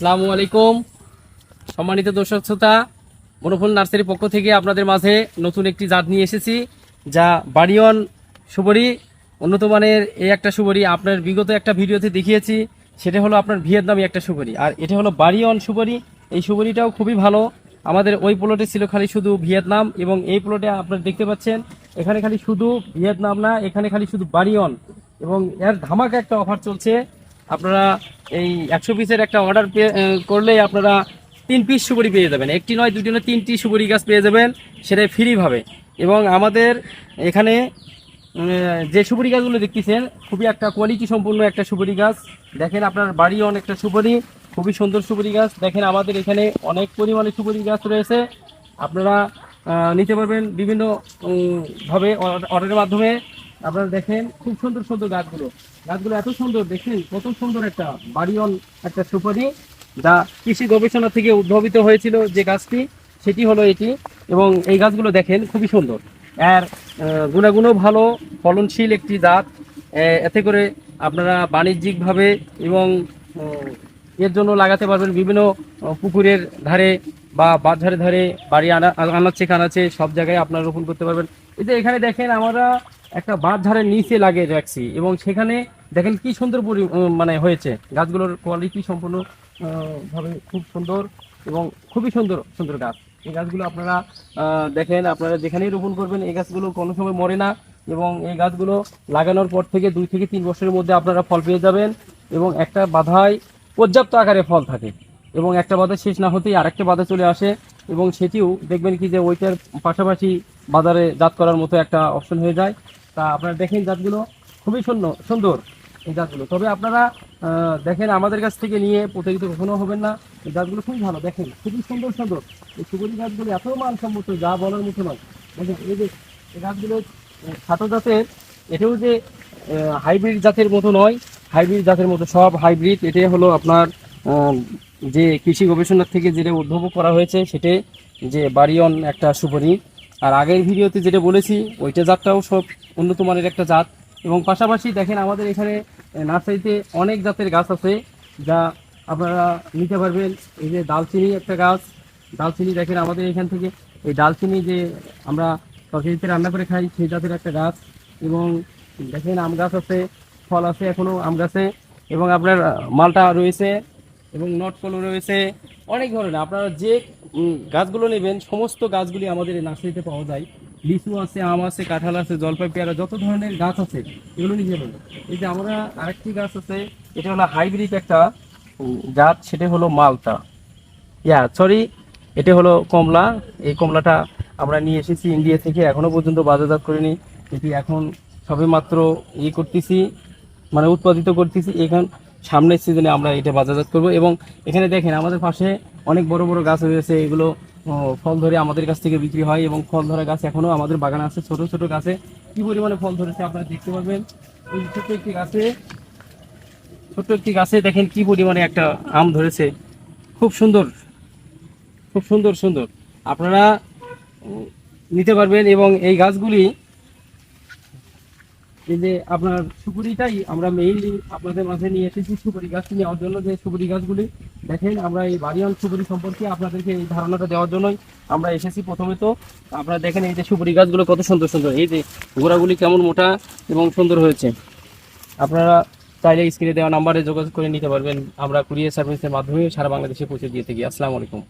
আসসালামু আলাইকুম। সম্মানিত দর্শক শ্রোতা, মনোফুল নার্সারির পক্ষ থেকে আপনাদের মাঝে নতুন একটি জাত নিয়ে এসেছি, যা বাড়িয়ন সুবরি উন্নত মানের এই একটা সুবরি। আপনার বিগত একটা ভিডিওতে দেখিয়েছি, সেটা হলো আপনার ভিয়েতনামি একটা সুবরি। আর এটা হলো বাড়িয়ন সুবরি। এই সুবরিটাও খুবই ভালো। আমাদের ওই প্লটে ছিল খালি শুধু ভিয়েতনাম এবং এই প্লটে আপনারা দেখতে পাচ্ছেন, এখানে খালি শুধু ভিয়েতনাম না, এখানে খালি শুধু বাড়িয়ন। এবং এর ধামাকা একটা অফার চলছে আপনারা এই একশো পিসের একটা অর্ডার করলেই আপনারা তিন পিস সুপারি পেয়ে যাবেন। একটি নয় দুটি নয় তিনটি সুপারি গাছ পেয়ে যাবেন সেটাই ফ্রিভাবে এবং আমাদের এখানে যে সুপারি গাছগুলো দেখতেছেন খুবই একটা কোয়ালিটি সম্পূর্ণ একটা সুপারি গাছ। দেখেন আপনার বাড়ি অনেকটা সুপারি খুবই সুন্দর সুপারি গাছ। দেখেন আমাদের এখানে অনেক পরিমাণে সুপারি গাছ রয়েছে। আপনারা নিতে পারবেন বিভিন্ন উম, ভাবে অর্ডারের মাধ্যমে। আপনারা দেখেন খুব সুন্দর সুন্দর গাছগুলো। গাছগুলো এত সুন্দর দেখেন কত সুন্দর একটা বাড়িয়ন একটা সুপারি যা কৃষি গবেষণা থেকে উদ্ভাবিত হয়েছিল যে গাছটি সেটি হলো এটি এবং এই গাছগুলো দেখেন খুবই সুন্দর। আহ, গুণাগুণও ভালো ফলনশীল একটি জাত। এতে করে আপনারা বাণিজ্যিকভাবে এবং এর জন্য লাগাতে পারবেন বিভিন্ন পুকুরের ধারে বা বাজারের ধারে বাড়ি আনা আনাচ্ছে কানাচ্ছে সব জায়গায় আপনারা রোপণ করতে পারবেন। এই যে এখানে দেখেন আমরা একটা বাঁধঝাড়ের নিচে লাগিয়ে রাখছি এবং সেখানে দেখেন কি সুন্দর পরি মানে হয়েছে। গাছগুলোর কোয়ালিটি সম্পূর্ণ ভাবে খুব সুন্দর এবং খুবই সুন্দর সুন্দর গাছ। এই গাছগুলো আপনারা দেখেন, আপনারা যেখানেই রোপণ করবেন, এই গাছগুলো কোনো সময় মরে না এবং এই গাছগুলো লাগানোর পর থেকে দুই থেকে তিন বছরের মধ্যে আপনারা ফল পেয়ে যাবেন এবং একটা বাধায় পর্যাপ্ত আকারে ফল থাকে এবং একটা বাধা শেষ না হতেই আরেকটা বাধা চলে আসে এবং সেটিও দেখবেন কি যে ওইটার পাশাপাশি বাজারে জাত করার মতো একটা অপশন হয়ে যায়। তা আপনারা দেখেন জাতগুলো খুবই সুন্দর সুন্দর এই জাতগুলো। তবে আপনারা দেখেন আমাদের কাছ থেকে নিয়ে প্রতারিত কখনো হবেন না। এই জাতগুলো খুবই ভালো, দেখেন, খুবই সুন্দর সুন্দর। এই সুগরি গাছগুলো এত মানসম্মত, যা বলার মতো নয়। দেখেন, এই যে এই গাছগুলো ছোট জাতের, এটাও যে হাইব্রিড জাতের মতো নয়, হাইব্রিড জাতের মতো, সব হাইব্রিড। এটাই হলো আপনার যে কৃষি গবেষণার থেকে যেটা উদ্ভাবক করা হয়েছে সেটা যে বাড়িয়ন একটা সুপারি আর আগের ভিডিওতে যেটা বলেছি, ওইটা জাতটাও সব উন্নত মানের একটা জাত। এবং পাশাপাশি দেখেন আমাদের এখানে নার্সারিতে অনেক জাতের গাছ আছে, যা আপনারা নিতে পারবেন। এই যে দালচিনি একটা গাছ, দালচিনি দেখেন আমাদের এখান থেকে। এই দালচিনি যে আমরা তরকারিতে রান্না করে খাই, সেই জাতের একটা গাছ। এবং দেখেন আম গাছ আছে, ফল আছে এখনও আম গাছে। এবং আপনার মালটা রয়েছে, এবং নটকলো রয়েছে। অনেক ধরনের, আপনারা যে গাছগুলো নেবেন, সমস্ত গাছগুলি আমাদের এই নার্সারিতে পাওয়া যায়। লিচু আছে, আম আছে, কাঁঠাল আছে, জলপাই, পেয়ারা, যত ধরনের গাছ আছে, এগুলো নিয়ে যাবেন। এই যে আমরা আরেকটি গাছ আছে, এটা হলো হাইব্রিড একটা জাত, সেটা হলো মালটা ইয়া, সরি, এটা হলো কমলা। এই কমলাটা আমরা নিয়ে এসেছি ইন্ডিয়া থেকে এখনও পর্যন্ত বাজারজাত করিনি। এটি এখন সবে মাত্র ইয়ে করতেছি মানে উৎপাদিত করতেছি। এখন সামনের সিজনে আমরা এটা বাজারজাত করব এবং এখানে দেখেন আমাদের পাশে অনেক বড় বড় গাছ রয়েছে, এগুলো ফল ধরে আমাদের কাছ থেকে বিক্রি হয় এবং ফল ধরা গাছ এখনও আমাদের বাগানে আছে, ছোট ছোট গাছে। কী পরিমাণে ফল ধরেছে আপনারা দেখতে পাবেন এই ছোট্ট একটি গাছে, ছোট্ট একটি গাছে দেখেন কি পরিমাণে একটা আম ধরেছে। খুব সুন্দর খুব সুন্দর সুন্দর। আপনারা নিতে পারবেন এবং এই গাছগুলি যে আপনার সুপুরিটাই আমরা মেইনলি আপনাদের মাঝে নিয়ে এসেছি সুপুরি গাছ নেওয়ার জন্য। যে সুপুরি গাছগুলি, দেখেন আমরা এই বাড়িয়ান সুপুরি সম্পর্কে আপনাদেরকে এই ধারণাটা দেওয়ার জন্যই আমরা এসেছি প্রথমে তো। আপনারা দেখেন এই যে সুপুরি গাছগুলো কত সুন্দর সুন্দর। এই যে গোড়াগুলি কেমন মোটা এবং সুন্দর হয়েছে। আপনারা চাইলে স্ক্রিনে দেওয়া নাম্বারে যোগাযোগ করে নিতে পারবেন। আমরা কুরিয়ার সার্ভিসের মাধ্যমে সারা বাংলাদেশে পৌঁছে দিয়ে থাকি। আসসালামু আলাইকুম।